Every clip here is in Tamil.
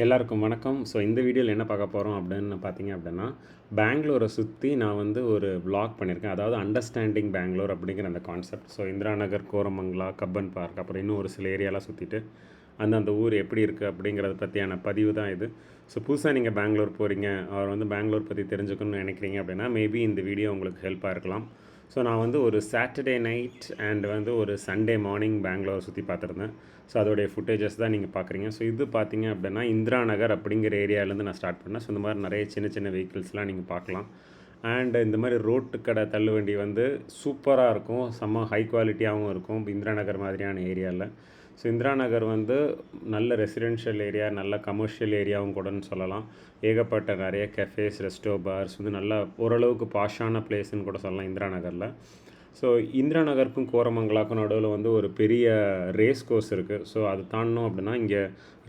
எல்லாருக்கும் வணக்கம். ஸோ இந்த வீடியோவில் என்ன பார்க்க போகிறோம் அப்படின்னு பார்த்தீங்க அப்படின்னா பெங்களூரை சுற்றி நான் வந்து ஒரு ப்ளாக் பண்ணியிருக்கேன். அதாவது அண்டர்ஸ்டாண்டிங் பெங்களூர் அப்படிங்கிற அந்த concept so Indira Nagar Koramangala Cubbon park அப்புறம் இன்னும் ஒரு சில ஏரியாலாம் சுற்றிட்டு அந்தந்த ஊர் எப்படி இருக்குது அப்படிங்கிறத பற்றியான பதிவு தான் இது. ஸோ புதுசாக நீங்கள் பெங்களூர் போகிறீங்க அவர் வந்து பெங்களூர் பற்றி தெரிஞ்சுக்கணும்னு நினைக்கிறீங்க அப்படின்னா மேபி இந்த வீடியோ உங்களுக்கு ஹெல்ப்பாக இருக்கலாம். ஸோ நான் வந்து ஒரு சாட்டர்டே நைட் அண்ட் வந்து ஒரு சண்டே மார்னிங் பெங்களூர் சுற்றி பார்த்துருந்தேன். ஸோ அதோடைய ஃபுட்டேஜஸ் தான் நீங்கள் பார்க்குறீங்க. ஸோ இது பார்த்தீங்க அப்படின்னா இந்திரா நகர் அப்படிங்கிற ஏரியாவிலேருந்து நான் ஸ்டார்ட் பண்ணேன். ஸோ இந்த மாதிரி நிறைய சின்ன சின்ன வெஹிக்கிள்ஸ்லாம் நீங்கள் பார்க்கலாம். அண்ட் இந்த மாதிரி ரோட்டு கடை தள்ளுவண்டி வந்து சூப்பராக இருக்கும். செம்ம ஹை குவாலிட்டியாகவும் இருக்கும். இந்திரா நகர் மாதிரியான ஏரியாவில் ஸோ இந்திரா நகர் வந்து நல்ல ரெசிடென்ஷியல் ஏரியா நல்ல கமர்ஷியல் ஏரியாவும் கூடன்னு சொல்லலாம். ஏகப்பட்ட நிறைய கெஃபேஸ் ரெஸ்டோ பார்ஸ் வந்து நல்ல ஓரளவுக்கு பாஷான பிளேஸ்ன்னு கூட சொல்லலாம் இந்திரா நகரில் ஸோ இந்திரா நகருக்கும் கோரமங்கலாக்கும் நடுவில் வந்து ஒரு பெரிய ரேஸ் கோர்ஸ் இருக்குது ஸோ அது தாண்டணும் அப்படின்னா இங்கே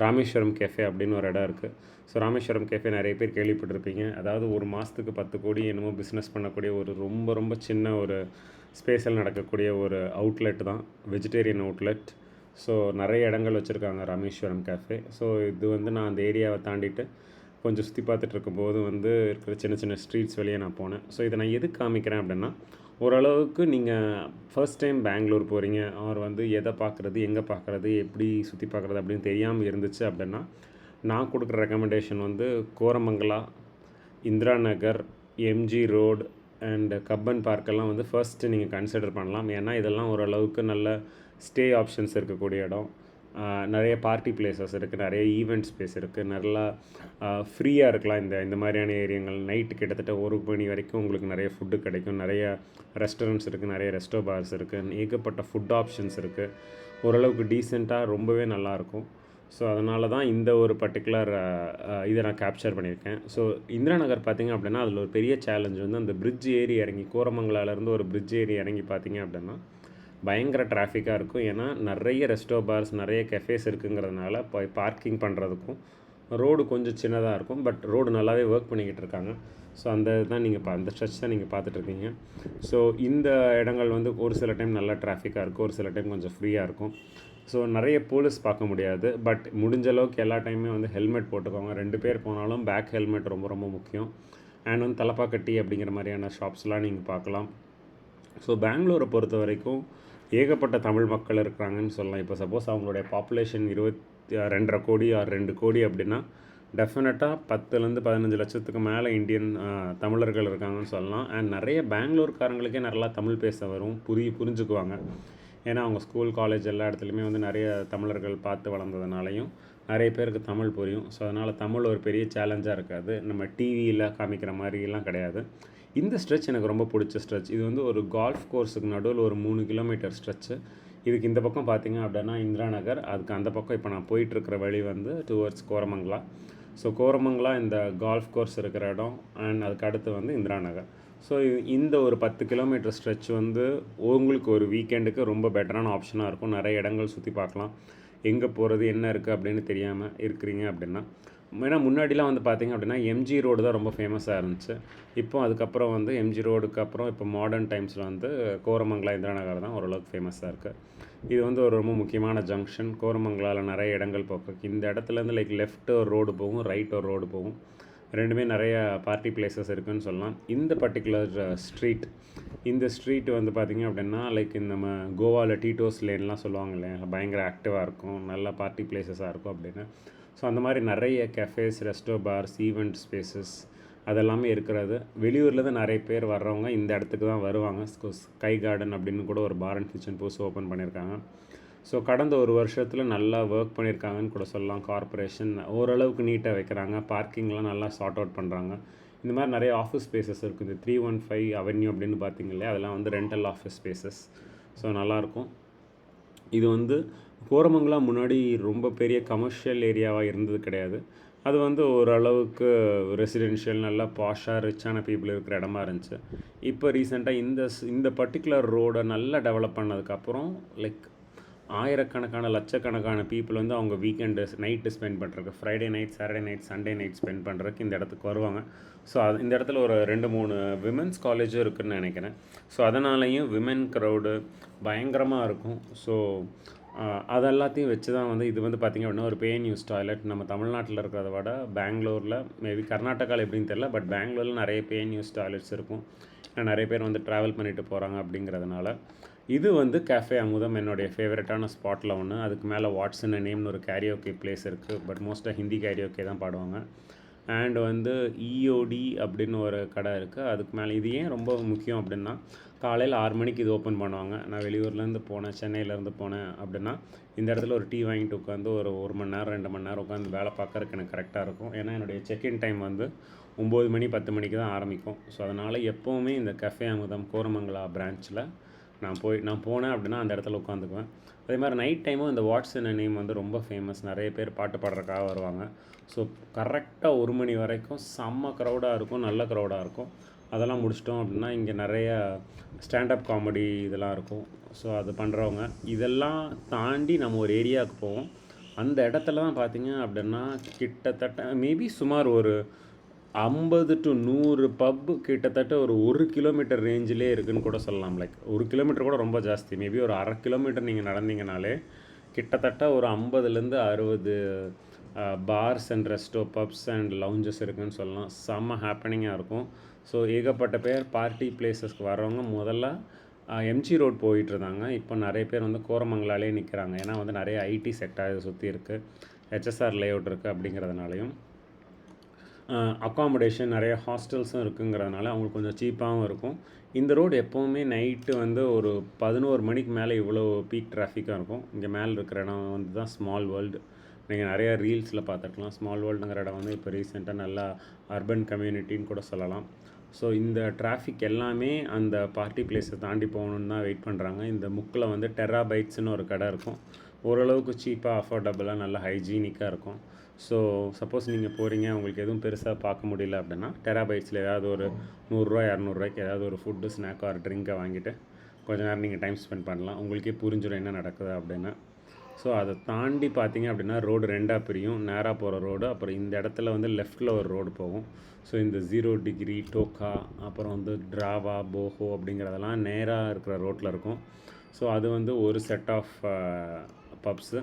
ராமேஸ்வரம் கேஃபே அப்படின்னு ஒரு இடம் இருக்குது ஸோ ராமேஸ்வரம் கேஃபே நிறைய பேர் கேள்விப்பட்டிருப்பீங்க. அதாவது ஒரு மாதத்துக்கு பத்து கோடி என்னமோ பிஸ்னஸ் பண்ணக்கூடிய ஒரு ரொம்ப ரொம்ப சின்ன ஒரு ஸ்பேஸில் நடக்கக்கூடிய ஒரு அவுட்லெட் தான். வெஜிடேரியன் அவுட்லெட் ஸோ நிறைய இடங்கள் வச்சுருக்காங்க ராமேஸ்வரம் கேஃபே ஸோ இது வந்து நான் அந்த ஏரியாவை தாண்டிட்டு கொஞ்சம் சுற்றி பார்த்துட்டு இருக்கும்போது வந்து இருக்கிற சின்ன சின்ன ஸ்ட்ரீட்ஸ் வெளியே நான் போனேன். ஸோ இதை நான் எதுக்கு காமிக்கிறேன் அப்படின்னா ஓரளவுக்கு நீங்கள் ஃபர்ஸ்ட் டைம் பெங்களூர் போகிறீங்க அவர் வந்து எதை பார்க்குறது எங்கே பார்க்குறது எப்படி சுற்றி பார்க்குறது அப்படின்னு தெரியாமல் இருந்துச்சு அப்படின்னா நான் கொடுக்குற ரெக்கமெண்டேஷன் வந்து Koramangala Indira Nagar MG road and Cubbon பார்க்கெல்லாம் வந்து ஃபர்ஸ்ட்டு நீங்கள் கன்சிடர் பண்ணலாம். ஏன்னா இதெல்லாம் ஓரளவுக்கு நல்ல ஸ்டே ஆப்ஷன்ஸ் இருக்கக்கூடிய இடம். நிறைய பார்ட்டி பிளேசஸ் இருக்குது நிறைய ஈவெண்ட் ஸ்பேஸ் இருக்குது நல்லா ஃப்ரீயாக இருக்கலாம் இந்த இந்த மாதிரியான ஏரியாங்கள். நைட்டு கிட்டத்தட்ட ஒரு மணி வரைக்கும் உங்களுக்கு நிறைய ஃபுட்டு கிடைக்கும். நிறைய ரெஸ்டாரண்ட்ஸ் இருக்குது நிறைய ரெஸ்டோ பார்ஸ் இருக்குது ஏகப்பட்ட ஃபுட் ஆப்ஷன்ஸ் இருக்குது ஓரளவுக்கு டீசெண்டாக ரொம்பவே நல்லாயிருக்கும் ஸோ அதனால தான் இந்த ஒரு பர்டிகுலர் இதை நான் கேப்சர் பண்ணியிருக்கேன். ஸோ இந்திரா நகர் பார்த்திங்க அப்படின்னா அதில் ஒரு பெரிய சேலஞ்ச் வந்து அந்த பிரிட்ஜ் ஏறி இறங்கி கோரமங்கலாலேருந்து ஒரு பிரிட்ஜ் ஏறி இறங்கி பார்த்திங்க அப்படின்னா பயங்கர டிராஃபிக்காக இருக்கும். ஏன்னா நிறைய ரெஸ்டோ பார்ஸ் நிறைய கெஃபேஸ் இருக்குங்கிறதுனால போய் பார்க்கிங் பண்ணுறதுக்கும் ரோடு கொஞ்சம் சின்னதாக இருக்கும். பட் ரோடு நல்லாவே ஒர்க் பண்ணிக்கிட்டு இருக்காங்க. ஸோ அந்த தான் நீங்கள் அந்த ஸ்ட்ரெச் தான் நீங்கள் பார்த்துட்ருக்கீங்க ஸோ இந்த இடங்கள் வந்து ஒரு சில டைம் நல்லா டிராஃபிக்காக இருக்கும். ஒரு சில டைம் கொஞ்சம் ஃப்ரீயாக இருக்கும். ஸோ நிறைய போலீஸ் பார்க்க முடியாது. பட் முடிஞ்ச அளவுக்கு எல்லா டைமே வந்து ஹெல்மெட் போட்டுக்கோங்க. ரெண்டு பேர் போனாலும் பேக் ஹெல்மெட் ரொம்ப ரொம்ப முக்கியம். அண்ட் வந்து தலப்பாக்கட்டி அப்படிங்கிற மாதிரியான ஷாப்ஸ்லாம் நீங்கள் பார்க்கலாம். ஸோ பெங்களூரை பொறுத்த வரைக்கும் ஏகப்பட்ட தமிழ் மக்கள் இருக்கிறாங்கன்னு சொல்லலாம். இப்போ சப்போஸ் அவங்களுடைய பாப்புலேஷன் இருபத்தி ரெண்டரை கோடி ஆர் ரெண்டு கோடி அப்படின்னா டெஃபினட்டாக பத்துலேருந்து பதினஞ்சு லட்சத்துக்கு மேலே இந்தியன் தமிழர்கள் இருக்காங்கன்னு சொல்லலாம். அண்ட் நிறைய பெங்களூர்காரங்களுக்கே நல்லா தமிழ் பேச வரும் புரிய புரிஞ்சுக்குவாங்க. ஏன்னா அவங்க ஸ்கூல் காலேஜ் எல்லா இடத்துலையுமே வந்து நிறைய தமிழர்கள் பார்த்து வளர்ந்ததுனாலையும் நிறைய பேருக்கு தமிழ் புரியும். ஸோ அதனால் தமிழ் ஒரு பெரிய சேலஞ்சாக இருக்காது. நம்ம டிவியில் காமிக்கிற மாதிரிலாம் கிடையாது. இந்த ஸ்ட்ரெச் எனக்கு ரொம்ப பிடிச்ச ஸ்ட்ரெச். இது வந்து ஒரு கால்ஃப் கோர்ஸுக்கு நடுவில் ஒரு மூணு கிலோமீட்டர் ஸ்ட்ரெச்சு இதுக்கு இந்த பக்கம் பார்த்தீங்க அப்படின்னா இந்திரா நகர் அதுக்கு அந்த பக்கம் இப்போ நான் போயிட்டுருக்கிற வழி வந்து டுவர்ட்ஸ் கோரமங்கலா. ஸோ கோரமங்கலா இந்த கால்ஃப் கோர்ஸ் இருக்கிற இடம். அண்ட் அதுக்கு அடுத்து வந்து இந்திரா நகர் ஸோ இந்த ஒரு பத்து கிலோமீட்டர் ஸ்ட்ரெச் வந்து உங்களுக்கு ஒரு வீக்கெண்டுக்கு ரொம்ப பெட்டரான ஆப்ஷனாக இருக்கும். நிறைய இடங்கள் சுற்றி பார்க்கலாம். எங்கே போகிறது என்ன இருக்குது அப்படின்னு தெரியாமல் இருக்கிறீங்க அப்படின்னா ஏன்னா முன்னாடிலாம் வந்து பார்த்திங்க அப்படின்னா எம்ஜி ரோடு தான் ரொம்ப ஃபேமஸாக இருந்துச்சு. இப்போ அதுக்கப்புறம் வந்து எம்ஜி ரோடுக்கு அப்புறம் இப்போ மாடர்ன் டைம்ஸில் வந்து கோரமங்கலா இந்திரா நகர் தான் ஓரளவுக்கு ஃபேமஸாக இருக்குது இது வந்து ஒரு ரொம்ப முக்கியமான ஜங்ஷன் கோரமங்கலாவில் நிறைய இடங்கள் போக்கு. இந்த இடத்துலேருந்து லைக் லெஃப்ட் ஒரு ரோடு போகும் ரைட் ஒரு ரோடு போகும். ரெண்டுமே நிறைய பார்ட்டி பிளேசஸ் இருக்குதுன்னு சொல்லலாம். இந்த பர்டிகுலர் ஸ்ட்ரீட் uh, இந்த ஸ்ட்ரீட் வந்து பார்த்திங்க அப்படின்னா லைக் இந்த நம்ம கோவாவில் டீட்டோஸ் லேன்லாம் சொல்லுவாங்க இல்லையா? பயங்கர ஆக்டிவாக இருக்கும். நல்ல பார்ட்டி பிளேசஸாக இருக்கும் அப்படின்னு. ஸோ அந்த மாதிரி நிறைய cafes resto bars event spaces அதெல்லாமே இருக்கிறது. வெளியூரில் தான் நிறைய பேர் வர்றவங்க இந்த இடத்துக்கு தான் வருவாங்க. ஸ்கை கார்டன் அப்படின்னு கூட ஒரு பார் அண்ட் கிச்சன் புதுசு ஓப்பன் பண்ணியிருக்காங்க. ஸோ கடந்த ஒரு வருஷத்தில் நல்லா ஒர்க் பண்ணியிருக்காங்கன்னு கூட சொல்லலாம். கார்ப்பரேஷன் ஓரளவுக்கு நீட்டாக வைக்கிறாங்க. பார்க்கிங்லாம் நல்லா சார்ட் அவுட் பண்ணுறாங்க இந்த மாதிரி நிறைய ஆஃபீஸ் ஸ்பேசஸ் இருக்குது இந்த த்ரீ ஒன் ஃபைவ் அவென்யூ அப்படின்னு பார்த்தீங்களே அதெல்லாம் வந்து ரெண்டல் ஆஃபீஸ் ஸ்பேசஸ் ஸோ நல்லாயிருக்கும் இது வந்து கோரமங்கலம் முன்னாடி ரொம்ப பெரிய கமர்ஷியல் ஏரியாவாக இருந்தது கிடையாது. அது வந்து ஓரளவுக்கு ரெசிடென்ஷியல் நல்லா பாஷாக ரிச்சான பீப்புள் இருக்கிற இடமா இருந்துச்சு. இப்போ ரீசெண்டாக இந்த இந்த பர்டிகுலர் ரோடை நல்லா டெவலப் பண்ணதுக்கப்புறம் லைக் ஆயிரக்கணக்கான லட்சக்கணக்கான பீப்புள் வந்து அவங்க வீக்கெண்டு நைட்டு ஸ்பெண்ட் பண்ணுறதுக்கு Friday night Saturday night Sunday night spend பண்ணுறதுக்கு இந்த இடத்துக்கு வருவாங்க. ஸோ அது இந்த இடத்துல ஒரு ரெண்டு மூணு விமென்ஸ் காலேஜும் இருக்குதுன்னு நினைக்கிறேன். ஸோ அதனாலேயும் விமென் க்ரௌடு பயங்கரமாக இருக்கும். ஸோ அது எல்லாத்தையும் வச்சு தான் வந்து இது வந்து பார்த்திங்க அப்படின்னா ஒரு பேன் யூஸ் டாய்லெட் நம்ம தமிழ்நாட்டில் இருக்கிறத விட பெங்களூரில் மேபி கர்நாடகாவில் எப்படின்னு தெரில பட் பெங்களூரில் நிறைய பேன் யூஸ் டாய்லெட்ஸ் இருக்கும். ஏன்னா நிறைய பேர் வந்து ட்ராவல் பண்ணிட்டு போகிறாங்க அப்படிங்கிறதுனால. இது வந்து கேஃபே அமுதம் என்னுடைய ஃபேவரட்டான ஸ்பாட்டில் ஒன்று அதுக்கு மேலே வாட்ஸன் நேம்னு ஒரு கேரியோகே பிளேஸ் இருக்குது பட் மோஸ்ட்டாக ஹிந்தி கேரியோகே தான் பாடுவாங்க. அண்ட் வந்து இஓடி அப்படின்னு ஒரு கடை இருக்குது அதுக்கு மேலே இது ஏன் ரொம்ப முக்கியம் அப்படின்னா காலையில் ஆறு மணிக்கு இது ஓப்பன் பண்ணுவாங்க. நான் வெளியூர்லேருந்து போனேன் சென்னையிலேருந்து போனேன் அப்படின்னா இந்த இடத்துல ஒரு டீ வாங்கிட்டு உட்காந்து ஒரு ஒரு மணி நேரம் ரெண்டு மணி நேரம் உட்காந்து வேலை பார்க்குறதுக்கு எனக்கு கரெக்டாக இருக்கும். ஏன்னா என்னுடைய செக்இன் டைம் வந்து ஒம்பது மணி பத்து மணிக்கு தான் ஆரம்பிக்கும். ஸோ அதனால் எப்போவுமே இந்த கஃபே அமுதம் கோரமங்கலா பிரான்ச்சில் நான் போய் நான் போனேன் அப்படின்னா அந்த இடத்துல உட்காந்துக்குவேன். அதே மாதிரி நைட் டைமும் இந்த வாட்ஸ் நேம் வந்து ரொம்ப ஃபேமஸ் நிறைய பேர் பாட்டு பாடுறதுக்காக வருவாங்க. ஸோ கரெக்டாக ஒரு மணி வரைக்கும் செம்ம க்ரௌடாக இருக்கும் நல்ல க்ரௌடாக இருக்கும். அதெல்லாம் முடிச்சிட்டோம் அப்படின்னா இங்கே நிறைய ஸ்டாண்டப் காமெடி இதெல்லாம் இருக்கும். ஸோ அது பண்ணுறவங்க இதெல்லாம் தாண்டி நம்ம ஒரு ஏரியாவுக்கு போவோம். அந்த இடத்துல தான் பார்த்தீங்க அப்படின்னா கிட்டத்தட்ட மேபி சுமார் ஒரு ஐம்பது டு நூறு பப் கிட்டத்தட்ட ஒரு ஒரு கிலோமீட்டர் ரேஞ்சிலே இருக்குதுன்னு கூட சொல்லலாம். லைக் ஒரு கிலோமீட்டர் கூட ரொம்ப ஜாஸ்தி. மேபி ஒரு அரை கிலோமீட்டர் நீங்கள் நடந்தீங்கனாலே கிட்டத்தட்ட ஒரு ஐம்பதுலேருந்து அறுபது bars and resto pubs and lounges இருக்குதுன்னு சொல்லலாம். செம்ம ஹாப்பனிங்காக இருக்கும். ஸோ ஏகப்பட்ட பேர் பார்ட்டி பிளேசஸ்க்கு வர்றவங்க முதல்ல எம்ஜி ரோட் போயிட்டு இருந்தாங்க இப்போ நிறைய பேர் வந்து கோரமங்கலாலே நிற்கிறாங்க ஏன்னா வந்து நிறைய ஐடி செக்டார் சுற்றி இருக்குது ஹெச்எஸ்ஆர் லேஅவுட் இருக்குது அப்படிங்கிறதுனாலையும். அக்காமடேஷன் நிறைய ஹாஸ்டல்ஸும் இருக்குங்கிறதுனால அவங்களுக்கு கொஞ்சம் சீப்பாகவும் இருக்கும். இந்த ரோடு எப்போவுமே நைட்டு வந்து ஒரு பதினோரு மணிக்கு மேலே இவ்வளோ பீக் டிராஃபிக்காக இருக்கும். இங்கே மேலே இருக்கிற இடம் வந்து தான் ஸ்மால் வேர்ல்டு நீங்கள் நிறையா ரீல்ஸில் பார்த்துருக்கலாம். ஸ்மால் வேர்ல்டுங்கிற இடம் வந்து இப்போ ரீசெண்டாக நல்லா அர்பன் கம்யூனிட்டின்னு கூட சொல்லலாம். ஸோ இந்த டிராஃபிக் எல்லாமே அந்த பார்ட்டி பிளேஸை தாண்டி போகணுன்னு தான் வெயிட் பண்ணுறாங்க இந்த முக்கில் வந்து டெரா பைட்ஸ்னு ஒரு கடை இருக்கும். ஓரளவுக்கு சீப்பாக அஃபோர்டபுளாக நல்லா ஹைஜீனிக்காக இருக்கும். ஸோ சப்போஸ் நீங்கள் போகிறீங்க உங்களுக்கு எதுவும் பெருசாக பார்க்க முடியல அப்படின்னா டெரா பைட்ஸில் ஏதாவது ஒரு நூறுரூவா இரநூறுவாய்க்கு ஏதாவது ஒரு ஃபுட்டு ஸ்நாக்கோ ஒரு ட்ரிங்கை வாங்கிட்டு கொஞ்ச நேரம் நீங்கள் டைம் ஸ்பெண்ட் பண்ணலாம். உங்களுக்கே புரிஞ்சிடும் என்ன நடக்குது அப்படின்னு. ஸோ அதை தாண்டி பார்த்தீங்க அப்படின்னா ரோடு ரெண்டாக பிரியும். நேராக போகிற ரோடு அப்புறம் இந்த இடத்துல வந்து லெஃப்ட்டில் ஒரு ரோடு போகும். ஸோ இந்த ஜீரோ டிகிரி டோக்கா அப்புறம் வந்து ட்ராவா போஹோ அப்படிங்கிறதெல்லாம் நேராக இருக்கிற ரோட்டில் இருக்கும். ஸோ அது வந்து ஒரு செட் ஆஃப் பப்ஸு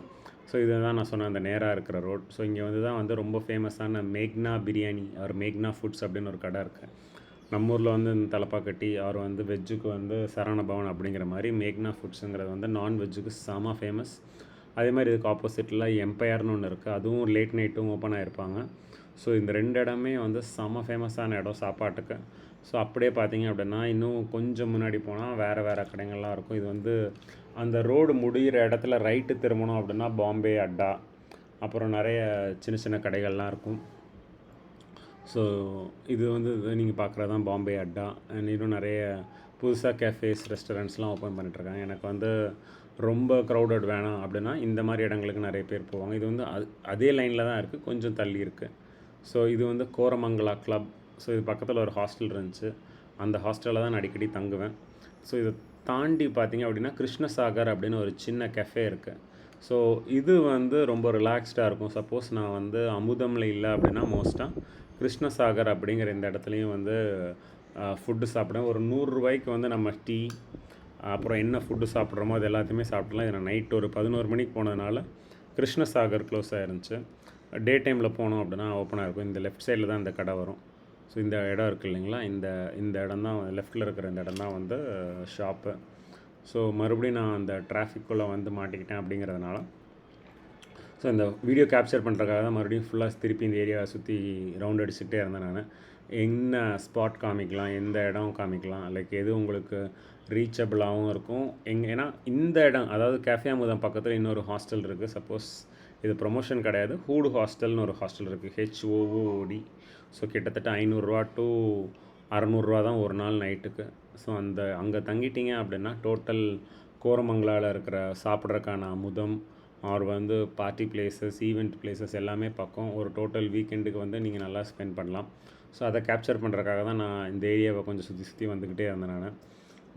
ஸோ இதை தான் நான் சொன்னேன் அந்த நேராக இருக்கிற ரோட் ஸோ இங்கே வந்து தான் வந்து ரொம்ப ஃபேமஸான மேக்னா பிரியாணி அவர் மேக்னா ஃபுட்ஸ் அப்படின்னு ஒரு கடை இருக்குது நம்ம ஊரில் வந்து இந்த தலப்பாக்கட்டி அவர் வந்து வெஜ்ஜுக்கு வந்து சரவண பவன் அப்படிங்கிற மாதிரி மேக்னா ஃபுட்ஸுங்கிறது வந்து நான்வெஜ்ஜுக்கு செம ஃபேமஸ் அதே மாதிரி இதுக்கு ஆப்போசிட்டில் எம்பையர்னு ஒன்று இருக்குது அதுவும் லேட் நைட்டும் ஓப்பன் ஆகிருப்பாங்க ஸோ இந்த ரெண்டு இடமே வந்து செம ஃபேமஸான இடம் சாப்பாட்டுக்கு. ஸோ அப்படியே பார்த்தீங்க அப்படின்னா இன்னும் கொஞ்சம் முன்னாடி போனால் வேறு வேறு கடைகள்லாம் இருக்கும். இது வந்து அந்த ரோடு முடிகிற இடத்துல ரைட்டு திரும்பணும் அப்படின்னா பாம்பே அட்டா அப்புறம் நிறைய சின்ன சின்ன கடைகள்லாம் இருக்கும். ஸோ இது வந்து நீங்கள் பார்க்குறது தான் பாம்பே அட்டா அண்ட் இன்னும் நிறைய புதுசாக கேஃபேஸ் ரெஸ்டாரண்ட்ஸ்லாம் ஓப்பன் பண்ணிட்டுருக்காங்க எனக்கு வந்து ரொம்ப க்ரௌடட் வேணாம் அப்படின்னா இந்த மாதிரி இடங்களுக்கு நிறைய பேர் போவாங்க. இது வந்து அது அதே லைனில் தான் இருக்குது கொஞ்சம் தள்ளி இருக்குது ஸோ இது வந்து கோரமங்கலா கிளப் ஸோ இது பக்கத்தில் ஒரு ஹாஸ்டல் இருந்துச்சு. அந்த ஹாஸ்டலில் தான் நான் அடிக்கடி தங்குவேன். ஸோ இதை தாண்டி பார்த்தீங்க அப்படின்னா கிருஷ்ணசாகர் அப்படின்னு ஒரு சின்ன கெஃபே இருக்குது ஸோ இது வந்து ரொம்ப ரிலாக்ஸ்டாக இருக்கும். சப்போஸ் நான் வந்து அமுதமில் இல்லை அப்படின்னா மோஸ்ட்டாக கிருஷ்ணசாகர் அப்படிங்கிற இந்த இடத்துலையும் வந்து ஃபுட்டு சாப்பிடுவேன். ஒரு நூறுரூவாய்க்கு வந்து நம்ம டீ அப்புறம் என்ன ஃபுட்டு சாப்பிட்றோமோ அது எல்லாத்தையுமே சாப்பிட்லாம் இதில் நைட்டு நைட் ஒரு பதினோரு மணிக்கு போனதுனால கிருஷ்ணசாகர் க்ளோஸ் ஆயிருந்துச்சு. டே டைமில் போனோம் அப்படின்னா ஓப்பனாக இருக்கும். இந்த லெஃப்ட் சைடில் தான் இந்த கடை வரும். ஸோ இந்த இடம் இருக்குது இல்லைங்களா? இந்த இந்த இடம் தான் லெஃப்ட்டில் இருக்கிற இந்த இடம் தான் வந்து ஷாப்பு ஸோ மறுபடியும் நான் அந்த டிராஃபிக்குள்ளே வந்து மாட்டிக்கிட்டேன் அப்படிங்கிறதுனால. ஸோ இந்த வீடியோ கேப்சர் பண்ணுறதுக்காக தான் மறுபடியும் ஃபுல்லாக திருப்பி இந்த ஏரியாவை சுற்றி ரவுண்ட் அடிச்சுக்கிட்டே இருந்தேன் நான். என்ன ஸ்பாட் காமிக்கலாம்? எந்த இடம் காமிக்கலாம்? லைக் எது உங்களுக்கு ரீச்சபிளாகவும் இருக்கும். எங்கே ஏன்னா இந்த இடம் அதாவது கேஃபே அமுதம் பக்கத்தில் இன்னொரு ஹாஸ்டல் இருக்குது சப்போஸ் இது ப்ரொமோஷன் கிடையாது. ஹூடு ஹாஸ்டல்னு ஒரு ஹாஸ்டல் இருக்குது ஹெச்ஓஓடி ஸோ கிட்டத்தட்ட ஐநூறுரூவா டு அறநூறுரூவா தான் ஒரு நாள் நைட்டுக்கு. ஸோ அந்த அங்கே தங்கிட்டீங்க அப்படின்னா டோட்டல் கோரமங்கலாவில் இருக்கிற சாப்பிட்றக்கான அமுதம் ஆர் வந்து பார்ட்டி பிளேசஸ் ஈவெண்ட் பிளேசஸ் எல்லாமே பக்கம். ஒரு டோட்டல் வீக்கெண்டுக்கு வந்து நீங்கள் நல்லா ஸ்பெண்ட் பண்ணலாம். ஸோ அதை கேப்சர் பண்ணுறதுக்காக தான் நான் இந்த ஏரியாவை கொஞ்சம் சுற்றி சுற்றி வந்துக்கிட்டே இருந்தேன் நான்.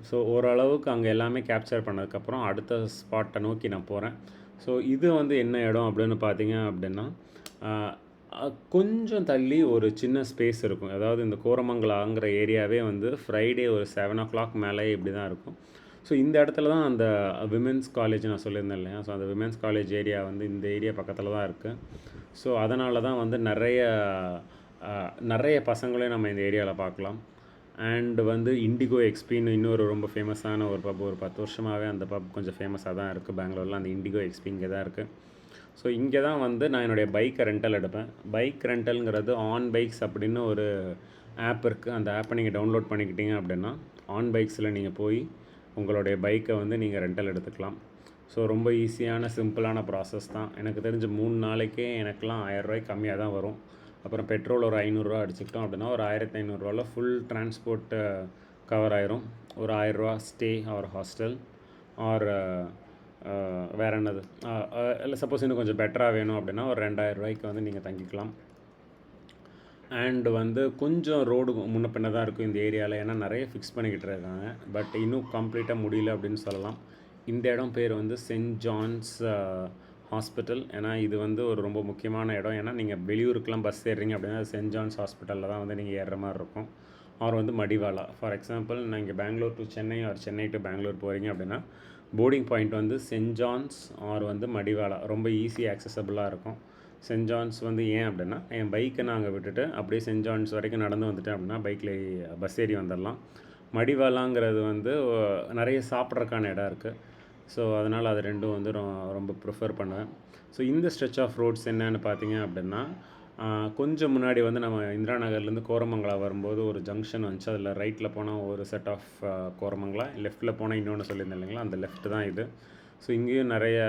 ஸோ ஓரளவுக்கு அங்கே எல்லாமே கேப்சர் பண்ணதுக்கப்புறம் அடுத்த ஸ்பாட்டை நோக்கி நான் போகிறேன் ஸோ இது வந்து என்ன இடம் அப்படின்னு பார்த்தீங்க அப்படின்னா கொஞ்சம் தள்ளி ஒரு சின்ன ஸ்பேஸ் இருக்கும். அதாவது இந்த கோரமங்கலாங்கிற ஏரியாவே வந்து ஃப்ரைடே ஒரு செவன் ஓ கிளாக் மேலே இப்படி தான் இருக்கும். ஸோ இந்த இடத்துல தான் அந்த விமென்ஸ் காலேஜ் நான் சொல்லியிருந்தேன் இல்லையா? ஸோ அந்த விமென்ஸ் காலேஜ் ஏரியா வந்து இந்த ஏரியா பக்கத்தில் தான் இருக்குது ஸோ அதனால தான் வந்து நிறைய நிறைய பசங்களையும் நம்ம இந்த ஏரியாவில் பார்க்கலாம். அண்ட் வந்து இண்டிகோ எக்ஸ்பின்னு இன்னொரு ரொம்ப ஃபேமஸான ஒரு பப் ஒரு பத்து வருஷமாகவே அந்த பப் கொஞ்சம் ஃபேமஸாக தான் இருக்குது பெங்களூரில் அந்த இண்டிகோ எக்ஸ்பி இங்கே தான் இருக்குது ஸோ இங்கே தான் வந்து நான் என்னுடைய பைக்கை ரெண்டல் எடுப்பேன். பைக் ரெண்டல்ங்கிறது ஆன் பைக்ஸ் அப்படின்னு ஒரு ஆப் இருக்குது அந்த ஆப்பை நீங்கள் டவுன்லோட் பண்ணிக்கிட்டீங்க அப்படின்னா ஆன் பைக்ஸில் நீங்கள் போய் உங்களுடைய பைக்கை வந்து நீங்கள் ரெண்டல் எடுத்துக்கலாம். ஸோ ரொம்ப ஈஸியான சிம்பிளான ப்ராசஸ் தான். எனக்கு தெரிஞ்ச மூணு நாளைக்கே எனக்கெலாம் ஆயிரரூவாய்க்கு கம்மியாக தான் வரும். அப்புறம் பெட்ரோல் ஒரு ஐநூறுரூவா அடிச்சுக்கிட்டோம் அப்படின்னா ஒரு ஆயிரத்தி ஐநூறுரூவாவில் ஃபுல் டிரான்ஸ்போர்ட்டு கவர் ஆயிரும். ஒரு ஆயிரரூவா ஸ்டே ஆர் ஹாஸ்டல் ஆர் வேறு என்னது? இல்லை சப்போஸ் இன்னும் கொஞ்சம் பெட்டராக வேணும் அப்படின்னா ஒரு ரெண்டாயிரம் ரூபாய்க்கு வந்து நீங்கள் தங்கிக்கலாம். அண்டு வந்து கொஞ்சம் ரோடு முன்ன பின்ன தான் இருக்கும் இந்த ஏரியாவில் ஏன்னா நிறைய ஃபிக்ஸ் பண்ணிக்கிட்டு இருக்காங்க. பட் இன்னும் கம்ப்ளீட்டாக முடியல அப்படின்னு சொல்லலாம். இந்த இடம் பேர் வந்து சென்ட் ஜான்ஸ் ஹாஸ்பிட்டல். ஏன்னா இது வந்து ஒரு ரொம்ப முக்கியமான இடம். ஏன்னா நீங்கள் வெளியூருக்கெலாம் பஸ் ஏறுறீங்க அப்படின்னா சென்ட் ஜான்ஸ் ஹாஸ்பிட்டலில் தான் வந்து நீங்கள் ஏறுற மாதிரி இருக்கும். ஆர் வந்து மடிவாலா. ஃபார் எக்ஸாம்பிள் நீங்கள் Bangalore to Chennai or Chennai to Bangalore போகிறீங்க அப்படின்னா போர்டிங் பாயிண்ட் வந்து சென்ட் ஜான்ஸ் ஆர் வந்து மடிவாலா. ரொம்ப ஈஸி ஆக்சசபிளாக இருக்கும். சென்ட் ஜான்ஸ் வந்து ஏன் அப்படின்னா என் பைக்கை நாங்கள் விட்டுட்டு அப்படியே சென்ட் ஜான்ஸ் வரைக்கும் நடந்து வந்துட்டேன் அப்படின்னா பைக்கில் பஸ் ஏறி வந்துடலாம். மடிவாலாங்கிறது வந்து நிறைய சாப்பிட்றதுக்கான இடம் இருக்குது ஸோ அதனால் அது ரெண்டும் வந்து ரொ- ரொம்ப ப்ரிஃபர் பண்ணுவேன். ஸோ இந்த ஸ்ட்ரெச் ஆஃப் ரோட்ஸ் என்னன்னு பார்த்தீங்க அப்படின்னா கொஞ்சம் முன்னாடி வந்து நம்ம இந்திரா நகர்லேருந்து கோரமங்கலா வரும்போது ஒரு ஜங்ஷன் வந்துச்சு. அதில் ரைட்டில் போனால் ஒரு செட் ஆஃப் கோரமங்கலா லெஃப்ட்டில் போனால் இன்னொன்று சொல்லியிருந்தேன் இல்லைங்களா? அந்த லெஃப்ட் தான் இது. ஸோ இங்கேயும் நிறைய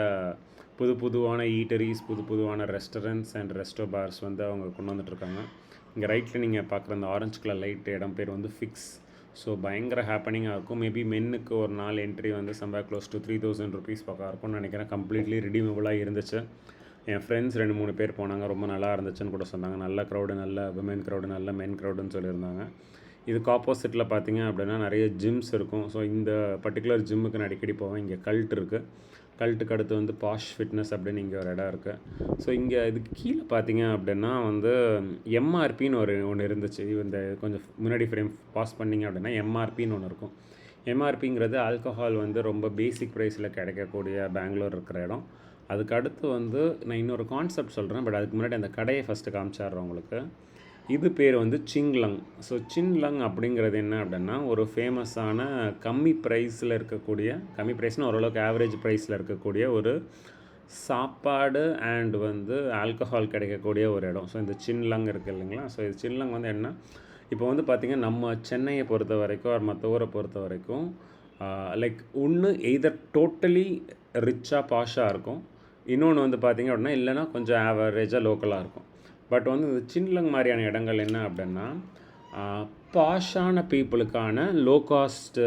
புது புதுவான ஈட்டரிஸ் புது புதுவான ரெஸ்டாரண்ட்ஸ் அண்ட் ரெஸ்டோ பார்ஸ் வந்து அவங்க கொண்டு வந்துட்டுருக்காங்க. இங்கே ரைட்டில் நீங்கள் பார்க்குற அந்த ஆரஞ்சு கலர் லைட் இடம் பேர் வந்து ஃபிக்ஸ் ஸோ பயங்கர ஹேப்பனிங்காக இருக்கும். மேபி மென்னுக்கு ஒரு நாள் என்ட்ரி வந்து சம்பா close to three thousand rupees பக்கம் இருக்கும்னு நினைக்கிறேன். கம்ப்ளீட்லி ரெடிமேபிளாக இருந்துச்சு. என் ஃப்ரெண்ட்ஸ் ரெண்டு மூணு பேர் போனாங்க. ரொம்ப நல்லா இருந்துச்சுன்னு கூட சொன்னாங்க. நல்ல க்ரௌடு நல்ல விமன் க்ரௌடு நல்ல மென் க்ரௌடுன்னு சொல்லியிருந்தாங்க. இதுக்கு ஆப்போசிட்டில் பார்த்தீங்க அப்படின்னா நிறைய ஜிம்ஸ் இருக்கும். ஸோ இந்த பர்டிகுலர் ஜிம்முக்கு நான் அடிக்கடி போவேன். இங்கே கல்ட் இருக்குது கல்ட்டுக்கு அடுத்து வந்து பாஷ் ஃபிட்னஸ் அப்படின்னு இங்கே ஒரு இடம் இருக்குது ஸோ இங்கே இதுக்கு கீழே பார்த்தீங்க அப்படின்னா வந்து எம்ஆர்பின்னு ஒரு ஒன்று இருந்துச்சு. இந்த கொஞ்சம் முன்னாடி ஃப்ரேம் பாஸ் பண்ணிங்க அப்படின்னா எம்ஆர்பின்னு ஒன்று இருக்கும். எம்ஆர்பிங்கிறது ஆல்கஹால் வந்து ரொம்ப பேசிக் ப்ரைஸில் கிடைக்கக்கூடிய பெங்களூர் இருக்கிற இடம். அதுக்கு அடுத்து வந்து நான் இன்னொரு கான்செப்ட் சொல்கிறேன் பட் அதுக்கு முன்னாடி அந்த கடையை ஃபஸ்ட்டு காமிச்சிடுறேன் உங்களுக்கு. இது பேர் வந்து சிங்லங். ஸோ சின்லங் அப்படிங்கிறது என்ன அப்படின்னா ஒரு ஃபேமஸான கம்மி ப்ரைஸில் இருக்கக்கூடிய கம்மி ப்ரைஸ்னால் ஓரளவுக்கு ஆவரேஜ் ப்ரைஸில் இருக்கக்கூடிய ஒரு சாப்பாடு அண்ட் வந்து ஆல்கஹால் கிடைக்கக்கூடிய ஒரு இடம். ஸோ இந்த சின்லங் இருக்குது இல்லைங்களா? ஸோ இது சின்லங் வந்து என்ன? இப்போ வந்து பார்த்திங்கன்னா நம்ம சென்னையை பொறுத்த வரைக்கும் ஒரு மற்ற ஊரை பொறுத்த வரைக்கும் லைக் ஒன்று எய்தர் டோட்டலி ரிச்சாக பாஷாக இருக்கும். இன்னொன்று வந்து பார்த்திங்க அப்படின்னா இல்லைன்னா கொஞ்சம் ஆவரேஜாக லோக்கலாக இருக்கும். பட் வந்து இந்த சின்லங் மாதிரியான இடங்கள் என்ன அப்படின்னா பாஷான பீப்புளுக்கான low cost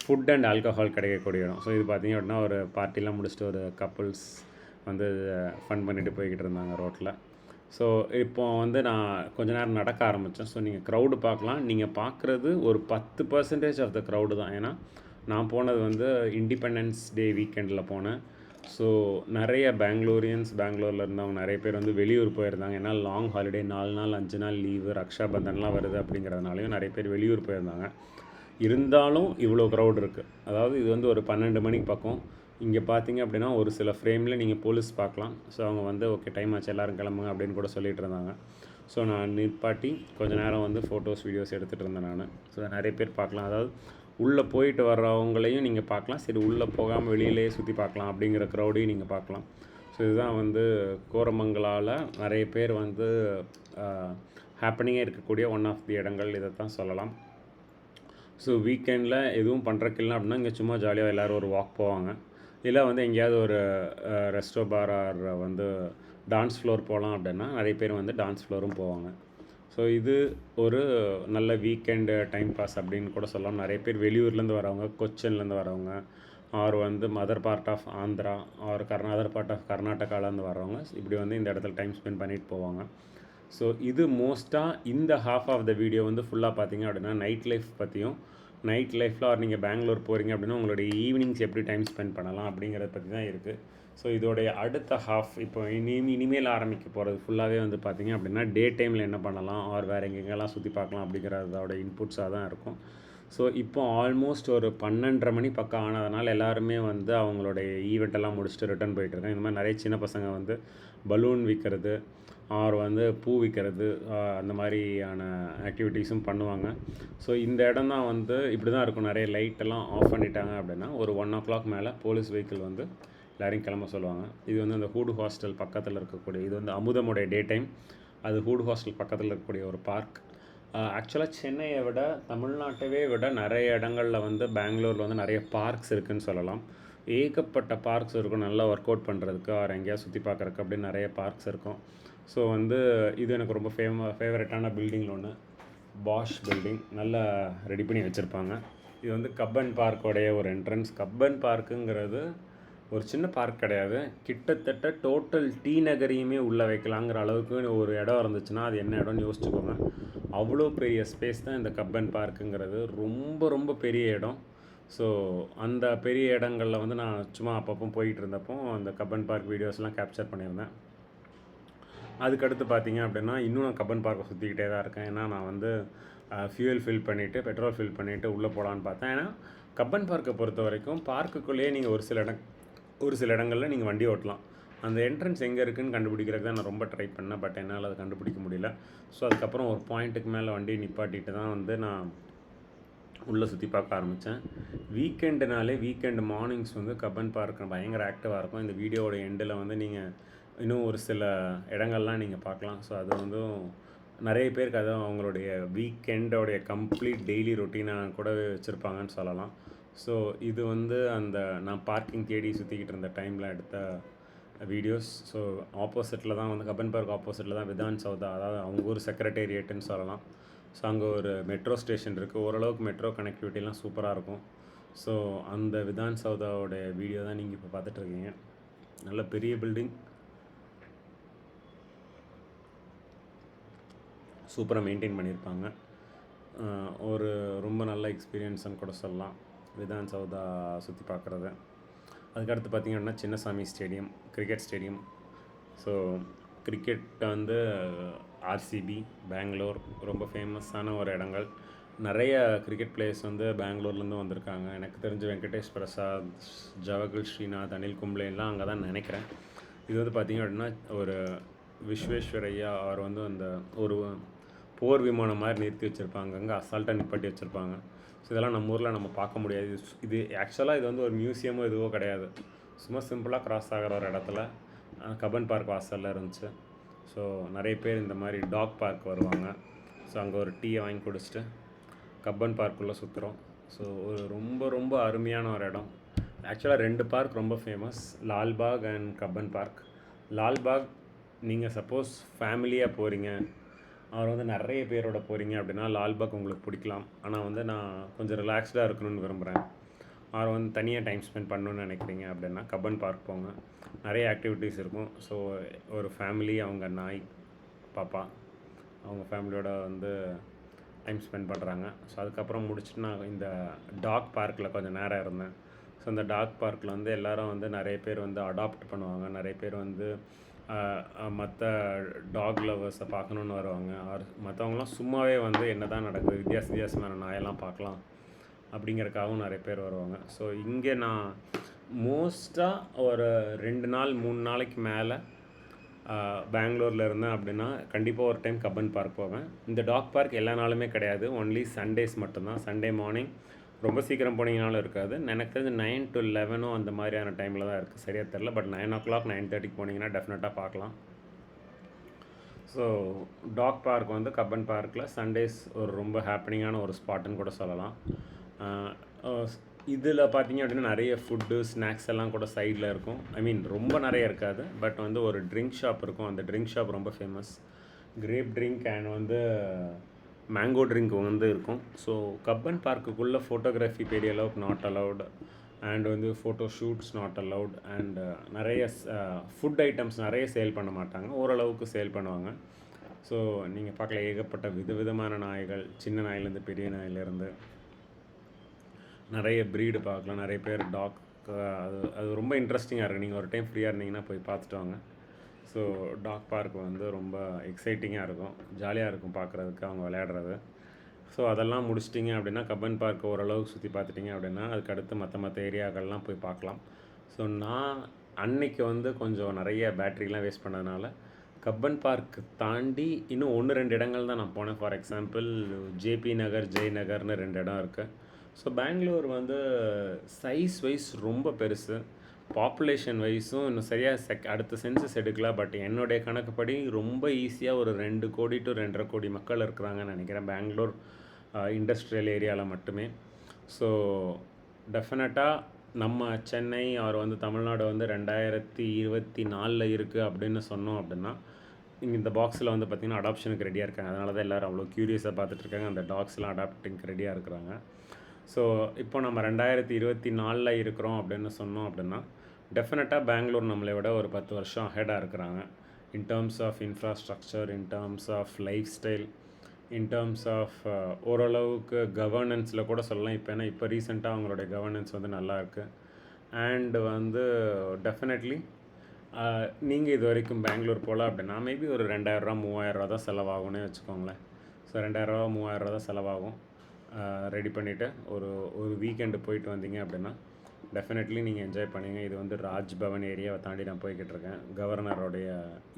food and alcohol கிடைக்கக்கூடிய இடம். ஸோ இது பார்த்திங்க அப்படின்னா ஒரு பார்ட்டிலாம் முடிச்சுட்டு ஒரு கப்புள்ஸ் வந்து ஃபன் பண்ணிட்டு போய்கிட்டு இருந்தாங்க ரோட்டில் ஸோ இப்போ வந்து நான் கொஞ்ச நேரம் நடக்க ஆரம்பித்தேன் ஸோ நீங்கள் க்ரௌடு பார்க்கலாம். நீங்கள் பார்க்குறது ஒரு பத்து பர்சன்டேஜ் ஆஃப் த க்ரௌடு தான். ஏன்னா நான் போனது வந்து இண்டிபெண்டன்ஸ் டே வீக்கெண்டில் போனேன். ஸோ நிறைய பெங்களூரியன்ஸ் பெங்களூரில் இருந்தவங்க நிறைய பேர் வந்து வெளியூர் போயிருந்தாங்க. ஏன்னா லாங் ஹாலிடே நாலு நாள் அஞ்சு நாள் லீவு ரக்ஷாபந்தன்லாம் வருது அப்படிங்கிறதுனாலையும் நிறைய பேர் வெளியூர் போயிருந்தாங்க. இருந்தாலும் இவ்வளோ க்ரௌட் இருக்குது அதாவது இது வந்து ஒரு பன்னெண்டு மணிக்கு பக்கம். இங்கே பார்த்தீங்க அப்படின்னா ஒரு சில ஃப்ரேமில் நீங்கள் போலீஸ் பார்க்கலாம். ஸோ அவங்க வந்து ஓகே டைம் ஆச்சு எல்லோரும் கிளம்புங்க அப்படின்னு கூட சொல்லிட்டு இருந்தாங்க. ஸோ நான் நிற்பாட்டி கொஞ்ச நேரம் வந்து ஃபோட்டோஸ் வீடியோஸ் எடுத்துகிட்டு இருந்தேன் நான். ஸோ நிறைய பேர் பார்க்கலாம். அதாவது உள்ளே போயிட்டு வர்றவங்களையும் நீங்கள் பார்க்கலாம். சரி உள்ளே போகாமல் வெளியிலேயே சுற்றி பார்க்கலாம். அப்படிங்கிற க்ரௌடையும் நீங்கள் பார்க்கலாம். ஸோ இதுதான் வந்து கோரமங்கலால் நிறைய பேர் வந்து ஹாப்பனிங்கே இருக்கக்கூடிய ஒன் ஆஃப் தி இடங்கள். இதை தான் சொல்லலாம். ஸோ வீக்கெண்டில் எதுவும் பண்ணுறக்கில்ல அப்படின்னா இங்கே சும்மா ஜாலியாக எல்லோரும் ஒரு வாக் போவாங்க. இல்லை வந்து எங்கேயாவது ஒரு ரெஸ்டோ பார் ஆர் வந்து டான்ஸ் ஃப்ளோர் போகலாம் அப்படின்னா நிறைய பேர் வந்து டான்ஸ் ஃப்ளோரும் போவாங்க. ஸோ இது ஒரு நல்ல வீக்கெண்டு டைம் பாஸ் அப்படின்னு கூட சொல்லலாம். நிறைய பேர் வெளியூர்லேருந்து வரவங்க கொச்சின்லேருந்து வரவங்க ஆர் வந்து other part of Andhra or கர்நா other part of கர்நாடகாலேருந்து வரவங்க இப்படி வந்து இந்த இடத்துல டைம் ஸ்பெண்ட் பண்ணிட்டு போவாங்க. ஸோ இது மோஸ்ட்டாக இந்த ஹாஃப் ஆஃப் த வீடியோ வந்து ஃபுல்லாக பார்த்தீங்க அப்படின்னா நைட் லைஃப் பற்றியும் நைட் லைஃப்பில் ஆர் நீங்கள் பெங்களூர் போகிறீங்க அப்படின்னா உங்களுடைய ஈவினிங்ஸ் எப்படி டைம் ஸ்பெண்ட் பண்ணலாம் அப்படிங்கிறத பற்றி தான் இருக்குது ஸோ இதோடைய அடுத்த ஹாஃப் இப்போ இனி இனிமேல் ஆரம்பிக்க போகிறது ஃபுல்லாகவே வந்து பார்த்திங்க அப்படின்னா டே டைமில் என்ன பண்ணலாம் ஆர் வேறு எங்கெங்கெல்லாம் சுற்றி பார்க்கலாம் அப்படிங்கிறதோட இன்புட்ஸாக தான் இருக்கும். ஸோ இப்போ ஆல்மோஸ்ட் ஒரு பன்னெண்டரை மணி பக்கம் ஆனதுனால எல்லாருமே வந்து அவங்களுடைய ஈவெண்ட்டெல்லாம் முடிச்சுட்டு ரிட்டர்ன் போயிட்டுருக்காங்க இந்த மாதிரி நிறைய சின்ன பசங்க வந்து பலூன் விற்கிறது ஆர் வந்து பூ விற்கிறது அந்த மாதிரியான ஆக்டிவிட்டீஸும் பண்ணுவாங்க. ஸோ இந்த இடம் தான் வந்து இப்படி தான் இருக்கும். நிறைய லைட்டெல்லாம் ஆஃப் பண்ணிட்டாங்க அப்படின்னா ஒரு ஒன் ஓ கிளாக் மேலே போலீஸ் வெஹிக்கிள் வந்து எல்லாரையும் கிளம்ப சொல்லுவாங்க. இது வந்து அந்த ஹூடு ஹாஸ்டல் பக்கத்தில் இருக்கக்கூடிய இது வந்து அமுதமுடைய டே டைம் அது ஹூடு ஹாஸ்டல் பக்கத்தில் இருக்கக்கூடிய ஒரு பார்க் ஆக்சுவலாக சென்னையை விட தமிழ்நாட்டவே விட நிறைய இடங்களில் வந்து பெங்களூரில் வந்து நிறைய பார்க்ஸ் இருக்குதுன்னு சொல்லலாம். ஏகப்பட்ட பார்க்ஸ் இருக்கும் நல்லா ஒர்க் அவுட் பண்ணுறதுக்கு ஆர் எங்கேயா சுற்றி பார்க்குறக்கு அப்படின்னு நிறைய பார்க்ஸ் இருக்கும். ஸோ வந்து இது எனக்கு ரொம்ப ஃபேம ஃபேவரட்டான பில்டிங்கில் ஒன்று பாஷ் பில்டிங் நல்லா ரெடி பண்ணி வச்சுருப்பாங்க. இது வந்து கப்பன் பார்க்கோடைய ஒரு என்ட்ரன்ஸ் கப்பன் பார்க்குங்கிறது ஒரு சின்ன பார்க் கிடையாது. கிட்டத்தட்ட டோட்டல் டீ நகரையுமே உள்ளே வைக்கலாங்கிற அளவுக்கு ஒரு இடம் இருந்துச்சுன்னா அது என்ன இடம்னு யோசிச்சுக்கோங்க. அவ்வளோ பெரிய ஸ்பேஸ் தான் இந்த கப்பன் பார்க்குங்கிறது ரொம்ப ரொம்ப பெரிய இடம். ஸோ அந்த பெரிய இடங்களில் வந்து நான் சும்மா அப்பப்போ போயிட்டு இருந்தப்போ அந்த கப்பன் பார்க் வீடியோஸ்லாம் கேப்சர் பண்ணியிருந்தேன். அதுக்கடுத்து பார்த்தீங்க அப்படின்னா இன்னும் நான் கப்பன் பார்க்கை சுற்றிக்கிட்டே தான் இருக்கேன். ஏன்னா நான் வந்து ஃபியூல் ஃபில் பண்ணிவிட்டு பெட்ரோல் ஃபில் பண்ணிவிட்டு உள்ளே போகலான்னு பார்த்தேன். ஏன்னா கப்பன் பார்க்கை பொறுத்த வரைக்கும் பார்க்குக்குள்ளேயே நீங்கள் ஒரு சில இடம் ஒரு சில இடங்களில் நீங்கள் வண்டி ஓட்டலாம். அந்த என்ட்ரன்ஸ் எங்கே இருக்குதுன்னு கண்டுபிடிக்கிறதுக்கு தான் நான் ரொம்ப ட்ரை பண்ணேன். பட் என்னால் அதை கண்டுபிடிக்க முடியல. ஸோ அதுக்கப்புறம் ஒரு பாயிண்ட்டுக்கு மேலே வண்டி நிப்பாட்டிட்டு தான் வந்து நான் உள்ளே சுற்றி பார்க்க ஆரம்பித்தேன் வீக்கெண்டுனாலே வீக்கெண்டு மார்னிங்ஸ் வந்து கபன் பார்க் பயங்கர ஆக்டிவாக இருக்கும். இந்த வீடியோவோட எண்டில் வந்து நீங்கள் இன்னும் ஒரு சில இடங்கள்லாம் நீங்கள் பார்க்கலாம். ஸோ அது வந்து நிறைய பேருக்கு அதுவும் அவங்களுடைய வீக்கெண்டோடைய கம்ப்ளீட் டெய்லி ரொட்டீனாக கூட வச்சுருப்பாங்கன்னு சொல்லலாம். ஸோ இது வந்து அந்த நான் பார்க்கிங் தேடி சுற்றிக்கிட்டு இருந்த டைமில் எடுத்த வீடியோஸ் ஸோ ஆப்போசிட்டில் தான் வந்து கபன் பார்க் ஆப்போசிட்டில் தான் விதான் சௌதா அதாவது அவங்க ஊர் செக்ரட்டேரியேட்டுன்னு சொல்லலாம். ஸோ அங்கே ஒரு மெட்ரோ ஸ்டேஷன் இருக்குது ஓரளவுக்கு மெட்ரோ கனெக்டிவிட்டிலாம் சூப்பராக இருக்கும். ஸோ அந்த விதான் சௌதாவோடைய வீடியோ தான் நீங்கள் இப்போ பார்த்துட்ருக்கீங்க நல்ல பெரிய பில்டிங் சூப்பராக மெயின்டைன் பண்ணியிருப்பாங்க. ஒரு ரொம்ப நல்ல எக்ஸ்பீரியன்ஸ்னு கூட சொல்லலாம். விதான் சௌதா சுற்றி பார்க்குறது அதுக்கடுத்து பார்த்திங்கன்னா Chinnaswamy stadium cricket stadium. So cricket வந்து ஆர்சிபி பெங்களூர் ரொம்ப ஃபேமஸான ஒரு இடங்கள். நிறைய கிரிக்கெட் பிளேயர்ஸ் வந்து பெங்களூர்லேருந்து வந்திருக்காங்க. எனக்கு தெரிஞ்ச வெங்கடேஷ் பிரசாத் ஜவஹர் ஸ்ரீநாத் அனில் கும்ப்ளேலாம் அங்கே தான் நினைக்கிறேன். இது வந்து பார்த்திங்க அப்படின்னா ஒரு விஸ்வேஸ்வரையா அவர் வந்து அந்த ஒரு போர் விமானம் மாதிரி நிறுத்தி வச்சுருப்பாங்க. அங்கே அசால்ட்டாக நிப்பாட்டி வச்சுருப்பாங்க. ஸோ இதெல்லாம் நம்ம ஊரில் நம்ம பார்க்க முடியாது. இது ஆக்சுவலாக இது வந்து ஒரு மியூசியமோ எதுவோ கிடையாது. சும்மா சிம்பிளாக கிராஸ் ஆகிற ஒரு இடத்துல கபன் பார்க் வாசலில் இருந்துச்சு. ஸோ நிறைய பேர் இந்த மாதிரி டாக் பார்க் வருவாங்க. ஸோ அங்கே ஒரு டீயை வாங்கி குடிச்சிட்டு கப்பன் பார்க்குள்ளே சுற்றுறோம் ஸோ ஒரு ரொம்ப ரொம்ப அருமையான ஒரு இடம். ஆக்சுவலாக ரெண்டு பார்க் ரொம்ப famous Lalbagh and Cubbon park Lalbagh நீங்கள் சப்போஸ் ஃபேமிலியாக போகிறீங்க அவர் வந்து நிறைய பேரோட போகிறீங்க அப்படின்னா லால்பாக் உங்களுக்கு பிடிக்கலாம். ஆனால் வந்து நான் கொஞ்சம் ரிலாக்ஸ்டாக இருக்கணும்னு விரும்புகிறேன் அவர் வந்து தனியாக டைம் ஸ்பெண்ட் பண்ணணும்னு நினைக்கிறீங்க அப்படின்னா கப்பன் பார்க் போங்க. நிறைய ஆக்டிவிட்டீஸ் இருக்கும். ஸோ ஒரு ஃபேமிலி அவங்க நாய் பாப்பா அவங்க ஃபேமிலியோட வந்து டைம் ஸ்பெண்ட் பண்ணுறாங்க ஸோ அதுக்கப்புறம் முடிச்சுட்டு நான் இந்த டாக் பார்க்கில் கொஞ்சம் நேரம் இருந்தேன். ஸோ இந்த டாக் பார்க்கில் வந்து எல்லோரும் வந்து நிறைய பேர் வந்து அடாப்ட் பண்ணுவாங்க. நிறைய பேர் வந்து மற்ற டாக் லவர்ஸை பார்க்கணுன்னு வருவாங்க. ஆர் மற்றவங்களாம் சும்மாவே வந்து என்ன தான் நடக்குது வித்தியாச வித்தியாசமான நாயெல்லாம் பார்க்கலாம் அப்படிங்கிறக்காகவும் நிறைய பேர் வருவாங்க. ஸோ இங்கே நான் மோஸ்ட்டாக ஒரு ரெண்டு நாள் மூணு நாளைக்கு மேலே பெங்களூரில் இருந்தேன் அப்படின்னா கண்டிப்பாக ஒரு டைம் கப்பன் பார்க் போவேன். இந்த டாக் பார்க் எல்லா நாளுமே கிடையாது. ஒன்லி சண்டேஸ் மட்டும்தான். சண்டே மார்னிங் ரொம்ப சீக்கிரம் போனீங்கனாலும் இருக்காது. எனக்கு தெரிஞ்சு நைன் டு லெவனோ அந்த மாதிரியான டைமில் தான் இருக்குது சரியாக தெரில but nine o'clock nine தேர்ட்டிக்கு போனீங்கன்னா டெஃபினட்டாக பார்க்கலாம். ஸோ டாக் பார்க் வந்து கப்பன் பார்க்கில் சண்டேஸ் ஒரு ரொம்ப ஹாப்பனிங்கான ஒரு ஸ்பாட்டுன்னு கூட சொல்லலாம். இதில் பார்த்தீங்க அப்படின்னா நிறைய ஃபுட்டு ஸ்நாக்ஸ் எல்லாம் கூட சைடில் இருக்கும். ஐ மீன் ரொம்ப நிறைய இருக்காது. பட் வந்து ஒரு ட்ரிங்க் ஷாப் இருக்கும். அந்த ட்ரிங்க் ஷாப் ரொம்ப ஃபேமஸ் கிரேப் ட்ரிங்க் அண்ட் வந்து மேங்கோ ட்ரிங்க் வந்து இருக்கும். ஸோ கப்பன் பார்க்குக்குள்ளே ஃபோட்டோகிராஃபி பெரிய அளவுக்கு நாட் அலவுட் அண்ட் வந்து photo shoots not allowed and நிறைய uh, ஃபுட் ஐட்டம்ஸ் நிறைய சேல் பண்ண மாட்டாங்க. ஓரளவுக்கு சேல் பண்ணுவாங்க. ஸோ நீங்கள் பார்க்கல ஏகப்பட்ட விதவிதமான நாய்கள் சின்ன நாயிலேருந்து பெரிய நாயிலேருந்து நிறைய ப்ரீடு பார்க்கலாம். நிறைய பேர் டாக் uh, அது அது ரொம்ப இன்ட்ரெஸ்டிங்காக இருக்குது நீங்கள் ஒரு டைம் ஃப்ரீயாக இருந்தீங்கன்னா போய் பார்த்துட்டு வாங்க. ஸோ டாக் பார்க் வந்து ரொம்ப எக்ஸைட்டிங்காக இருக்கும். ஜாலியாக இருக்கும் பார்க்குறதுக்கு அவங்க விளையாடுறது. ஸோ அதெல்லாம் முடிச்சிட்டிங்க அப்படின்னா கப்பன் பார்க் ஓரளவுக்கு சுற்றி பார்த்துட்டிங்க அப்படின்னா அதுக்கு அடுத்து மற்ற மற்ற ஏரியாக்கள்லாம் போய் பார்க்கலாம். ஸோ நான் அன்னைக்கு வந்து கொஞ்சம் நிறைய பேட்ரிலாம் வேஸ்ட் பண்ணதுனால கப்பன் பார்க் தாண்டி இன்னும் ஒன்று ரெண்டு இடங்கள் தான் நான் போனேன். For example JP Nagar Jai நகர்னு ரெண்டு இடம் இருக்குது ஸோ பெங்களூர் வந்து சைஸ் வைஸ் ரொம்ப பெருசு. பாப்புலேஷன் வைஸும் இன்னும் சரியாக செக் அடுத்த சென்சஸ் எடுக்கல பட் என்னுடைய கணக்குப்படி ரொம்ப ஈஸியாக ஒரு ரெண்டு கோடி டு ரெண்டரை கோடி மக்கள் இருக்கிறாங்கன்னு நினைக்கிறேன். பெங்களூர் இண்டஸ்ட்ரியல் ஏரியாவில் மட்டுமே. ஸோ டெஃபினட்டாக நம்ம சென்னை அவர் வந்து தமிழ்நாடு வந்து ரெண்டாயிரத்தி இருபத்தி நாலில் இருக்குது அப்படின்னு சொன்னோம் அப்படின்னா இங்கே இந்த பாக்ஸில் வந்து பார்த்திங்கன்னா அடாப்ஷனுக்கு ரெடியாக இருக்காங்க. அதனால தான் எல்லோரும் அவ்வளோ க்யூரியஸாக பார்த்துட்ருக்காங்க அந்த டாக்ஸ்லாம் அடாப்டிங்க்கு ரெடியாக இருக்கிறாங்க. ஸோ இப்போ நம்ம ரெண்டாயிரத்தி இருபத்தி நாலில் இருக்கிறோம் அப்படின்னு சொன்னோம் அப்படின்னா டெஃபினட்டாக பெங்களூர் நம்மளை விட ஒரு பத்து வருஷம் அஹெடாக இருக்கிறாங்க. In terms of infrastructure in terms of lifestyle in terms of ஓரளவுக்கு கவர்னன்ஸில் கூட சொல்லலாம். இப்போ ஏன்னா இப்போ ரீசெண்டாக அவங்களுடைய கவர்னன்ஸ் வந்து நல்லா இருக்குது வந்து டெஃபினெட்லி நீங்கள் இது வரைக்கும் பெங்களூர் போகல அப்படின்னா மேபி ஒரு ரெண்டாயிரரூவா மூவாயிரரூவா தான் செலவாகும்னே வச்சுக்கோங்களேன். ஸோ ரெண்டாயிரரூவா மூவாயிரரூவா தான் செலவாகும். ரெடி பண்ணிவிட்டு ஒரு ஒரு வீக்கெண்டு போயிட்டு வந்தீங்க அப்படின்னா டெஃபினெட்லி நீங்கள் என்ஜாய் பண்ணுங்க. இது வந்து ராஜ்பவன் ஏரியாவை தாண்டி நான் போய்கிட்டு இருக்கேன். கவர்னருடைய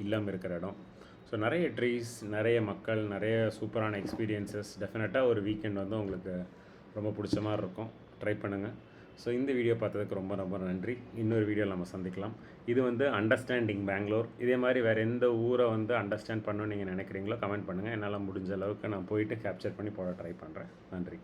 இல்லம் இருக்கிற இடம். ஸோ நிறைய ட்ரீஸ் நிறைய மக்கள் நிறைய சூப்பரான எக்ஸ்பீரியன்சஸ் டெஃபினட்டாக ஒரு வீக்கெண்ட் வந்து உங்களுக்கு ரொம்ப பிடிச்ச மாதிரி இருக்கும். ட்ரை பண்ணுங்கள் ஸோ இந்த வீடியோ பார்த்ததுக்கு ரொம்ப ரொம்ப நன்றி. இன்னொரு வீடியோ நம்ம சந்திக்கலாம். இது வந்து அண்டர்ஸ்டாண்டிங் பெங்களூர் இதே மாதிரி வேறு எந்த ஊரை வந்து அண்டர்ஸ்டாண்ட் பண்ணணும்னு நீங்கள் நினைக்கிறீங்களோ கமெண்ட் பண்ணுங்கள் என்னால் முடிஞ்ச அளவுக்கு நான் போயிட்டு கேப்சர் பண்ணி போட ட்ரை பண்ணுறேன் நன்றி.